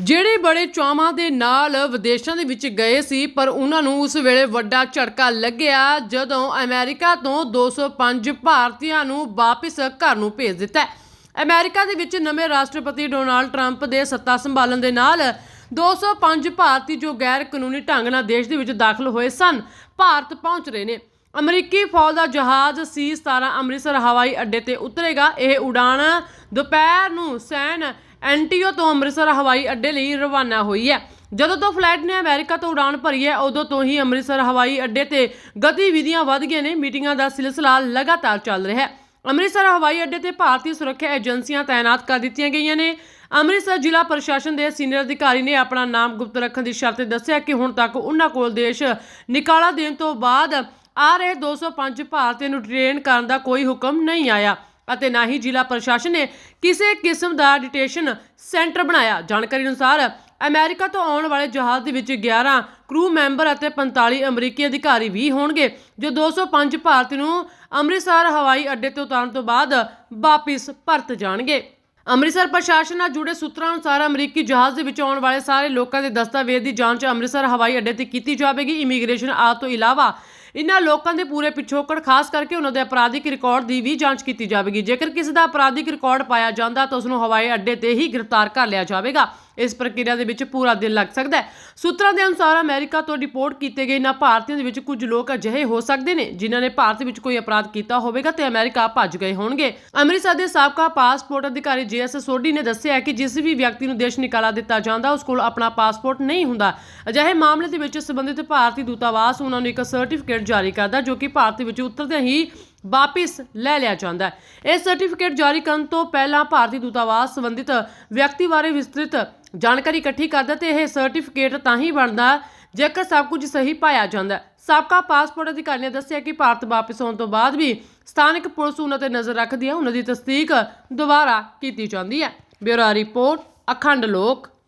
ਜਿਹੜੇ ਬੜੇ ਚਾਵਾਂ ਦੇ ਨਾਲ ਵਿਦੇਸ਼ਾਂ ਦੇ ਵਿੱਚ ਗਏ ਸੀ, ਪਰ ਉਹਨਾਂ ਨੂੰ ਉਸ ਵੇਲੇ ਵੱਡਾ ਝਟਕਾ ਲੱਗਿਆ ਜਦੋਂ ਅਮਰੀਕਾ ਤੋਂ 205 ਭਾਰਤੀਆਂ ਨੂੰ ਵਾਪਸ ਘਰ ਨੂੰ ਭੇਜ ਦਿੱਤਾ ਹੈ। ਅਮਰੀਕਾ ਦੇ ਵਿੱਚ ਨਵੇਂ ਰਾਸ਼ਟਰਪਤੀ ਡੋਨਾਲਡ ਟਰੰਪ ਦੇ ਸੱਤਾ ਸੰਭਾਲਣ ਦੇ ਨਾਲ 205 ਭਾਰਤੀ ਜੋ ਗੈਰ ਕਾਨੂੰਨੀ ਢੰਗ ਨਾਲ ਦੇਸ਼ ਦੇ ਵਿੱਚ ਦਾਖਲ ਹੋਏ ਸਨ, ਭਾਰਤ ਪਹੁੰਚ ਰਹੇ ਨੇ ਅਮਰੀਕੀ ਫੌਜ ਦਾ ਜਹਾਜ਼ ਸੀ-17 ਅੰਮ੍ਰਿਤਸਰ ਹਵਾਈ ਅੱਡੇ ਤੇ ਉਤਰੇਗਾ ਇਹ ਉਡਾਣ ਦੁਪਹਿਰ ਨੂੰ ਸੈਨ ਐਂਟੀਓ ਤੋਂ ਅੰਮ੍ਰਿਤਸਰ ਹਵਾਈ ਅੱਡੇ ਲਈ ਰਵਾਨਾ ਹੋਈ ਹੈ। ਜਦੋਂ ਤੋਂ ਫਲੈਟ ਨੇ ਅਮਰੀਕਾ ਤੋਂ ਉਡਾਨ ਭਰੀ ਹੈ, ਉਦੋਂ ਤੋਂ ਹੀ ਅੰਮ੍ਰਿਤਸਰ ਹਵਾਈ ਅੱਡੇ ਤੇ ਗਤੀਵਿਧੀਆਂ ਵਧ ਗਈਆਂ ਨੇ, ਮੀਟਿੰਗਾਂ ਦਾ ਸਿਲਸਿਲਾ ਲਗਾਤਾਰ ਚੱਲ ਰਿਹਾ ਹੈ। ਅੰਮ੍ਰਿਤਸਰ ਹਵਾਈ ਅੱਡੇ ਤੇ ਭਾਰਤੀ ਸੁਰੱਖਿਆ ਏਜੰਸੀਆਂ ਤਾਇਨਾਤ ਕਰ ਦਿੱਤੀਆਂ ਗਈਆਂ ਨੇ। ਅੰਮ੍ਰਿਤਸਰ ਜ਼ਿਲ੍ਹਾ ਪ੍ਰਸ਼ਾਸਨ ਦੇ ਸੀਨੀਅਰ ਅਧਿਕਾਰੀ ਨੇ ਆਪਣਾ ਨਾਮ ਗੁਪਤ ਰੱਖਣ ਦੀ ਸ਼ਰਤ ਦੱਸਿਆ ਕਿ ਹੁਣ ਤੱਕ ਉਹਨਾਂ ਕੋਲ ਦੇਸ਼ ਨਿਕਾਲਾ ਦੇਣ ਤੋਂ ਬਾਅਦ ਆ ਰਹੇ 205 ਭਾਰਤੀਆਂ ਨੂੰ ਟ੍ਰੇਨ ਕਰਨ ਦਾ ਕੋਈ ਹੁਕਮ ਨਹੀਂ ਆਇਆ। ਅਤੇ ਨਾ ਹੀ ਜ਼ਿਲ੍ਹਾ ਪ੍ਰਸ਼ਾਸਨ ਨੇ ਕਿਸੇ ਕਿਸਮ ਦਾ ਡਿਟੇਸ਼ਨ ਸੈਂਟਰ ਬਣਾਇਆ। ਜਾਣਕਾਰੀ ਅਨੁਸਾਰ ਅਮਰੀਕਾ ਤੋਂ ਆਉਣ ਵਾਲੇ ਜਹਾਜ਼ ਦੇ ਵਿੱਚ 11 ਕਰੂ ਮੈਂਬਰ ਅਤੇ 45 ਅਮਰੀਕੀ ਅਧਿਕਾਰੀ ਵੀ ਹੋਣਗੇ, ਜੋ 205 ਭਾਰਤੀ ਨੂੰ ਅੰਮ੍ਰਿਤਸਰ, ਹਵਾਈ ਅੱਡੇ ਤੋਂ ਉਤਾਰਨ ਤੋਂ ਬਾਅਦ ਵਾਪਿਸ ਪਰਤ ਜਾਣਗੇ। ਅੰਮ੍ਰਿਤਸਰ ਪ੍ਰਸ਼ਾਸਨ ਨਾਲ ਜੁੜੇ ਸੂਤਰਾਂ ਅਨੁਸਾਰ ਅਮਰੀਕੀ ਜਹਾਜ਼ ਦੇ ਵਿੱਚ ਆਉਣ ਵਾਲੇ ਸਾਰੇ ਲੋਕਾਂ ਦੇ ਦਸਤਾਵੇਜ਼ ਦੀ ਜਾਂਚ ਅੰਮ੍ਰਿਤਸਰ, ਹਵਾਈ ਅੱਡੇ ਤੇ ਕੀਤੀ ਜਾਵੇਗੀ। ਇਮੀਗ੍ਰੇਸ਼ਨ ਆਦਿ ਤੋਂ ਇਲਾਵਾ ਇਹਨਾਂ ਲੋਕਾਂ ਦੇ ਪੂਰੇ ਪਿਛੋਕੜ, ਖਾਸ ਕਰਕੇ ਉਹਨਾਂ ਦੇ ਅਪਰਾਧਿਕ ਰਿਕਾਰਡ ਦੀ ਵੀ ਜਾਂਚ ਕੀਤੀ ਜਾਵੇਗੀ। ਜੇਕਰ ਕਿਸੇ ਦਾ ਅਪਰਾਧਿਕ ਰਿਕਾਰਡ ਪਾਇਆ ਜਾਂਦਾ ਤਾਂ ਉਸ ਨੂੰ ਹਵਾਈ ਅੱਡੇ ਤੇ ਹੀ ਗ੍ਰਿਫਤਾਰ ਕਰ ਲਿਆ ਜਾਵੇਗਾ। ਇਸ ਪ੍ਰਕਿਰਿਆ ਦੇ ਵਿੱਚ ਪੂਰਾ ਦਿਨ ਲੱਗ ਸਕਦਾ ਹੈ। ਸੂਤਰਾਂ ਦੇ ਅਨੁਸਾਰ ਅਮਰੀਕਾ ਤੋਂ ਰਿਪੋਰਟ ਕੀਤੇ ਗਏ ਇਨ੍ਹਾਂ ਭਾਰਤੀਆਂ ਦੇ ਵਿੱਚ ਕੁਝ ਲੋਕ ਅਜਿਹੇ ਹੋ ਸਕਦੇ ਨੇ ਜਿਨ੍ਹਾਂ ਨੇ ਭਾਰਤ ਵਿੱਚ ਕੋਈ ਅਪਰਾਧ ਕੀਤਾ ਹੋਵੇਗਾ ਤੇ ਅਮਰੀਕਾ ਭੱਜ ਗਏ ਹੋਣਗੇ। ਅੰਮ੍ਰਿਤਸਰ ਦੇ ਸਾਬਕਾ ਪਾਸਪੋਰਟ ਅਧਿਕਾਰੀ ਜੀਐਸ ਸੋਢੀ ਨੇ ਦੱਸਿਆ ਕਿ ਜਿਸ ਵੀ ਵਿਅਕਤੀ ਨੂੰ ਦੇਸ਼ ਨਿਕਾਲਾ ਦਿੱਤਾ ਜਾਂਦਾ, ਉਸ ਕੋਲ ਆਪਣਾ ਪਾਸਪੋਰਟ ਨਹੀਂ ਹੁੰਦਾ। ਅਜਿਹੇ ਮਾਮਲੇ ਦੇ ਵਿੱਚ ਸੰਬੰਧਿਤ ਭਾਰਤੀ ਦੂਤਾਵਾਸ, ਉਹਨਾਂ ਨੂੰ ਇੱਕ ਸਰਟੀਫਿਕੇਟ ਜਾਰੀ ਕਰਦਾ ਜੋ ਕਿ ਭਾਰਤ ਵਿੱਚ ਉਤਰਦੇ ਹੀ ਵਾਪਿਸ ਲੈ ਲਿਆ ਜਾਂਦਾ ਹੈ। ਇਹ ਸਰਟੀਫਿਕੇਟ ਜਾਰੀ ਕਰਨ ਤੋਂ ਪਹਿਲਾਂ ਭਾਰਤੀ ਦੂਤਾਵਾਸ ਸੰਬੰਧਿਤ ਵਿਅਕਤੀ ਬਾਰੇ ਵਿਸਤ੍ਰਿਤ ਜਾਣਕਾਰੀ ਇਕੱਠੀ ਕਰਦਾ ਤੇ ਇਹ ਸਰਟੀਫਿਕੇਟ ਤਾਂ ਹੀ ਬਣਦਾ ਜੇਕਰ ਸਭ ਕੁਝ ਸਹੀ ਪਾਇਆ ਜਾਂਦਾ ਹੈ। ਸਾਬਕਾ ਪਾਸਪੋਰਟ ਅਧਿਕਾਰੀ ਨੇ ਦੱਸਿਆ ਕਿ ਭਾਰਤ ਵਾਪਸ ਆਉਣ ਤੋਂ ਬਾਅਦ ਵੀ ਸਥਾਨਕ ਪੁਲਿਸ ਉਹਨਾਂ ਤੇ ਨਜ਼ਰ ਰੱਖਦੀ ਹੈ, ਉਹਨਾਂ ਦੀ ਤਸਦੀਕ ਦੁਬਾਰਾ ਕੀਤੀ ਜਾਂਦੀ ਹੈ। ਬਿਊਰੋ ਰਿਪੋਰਟ, ਅਖੰਡ ਲੋਕ।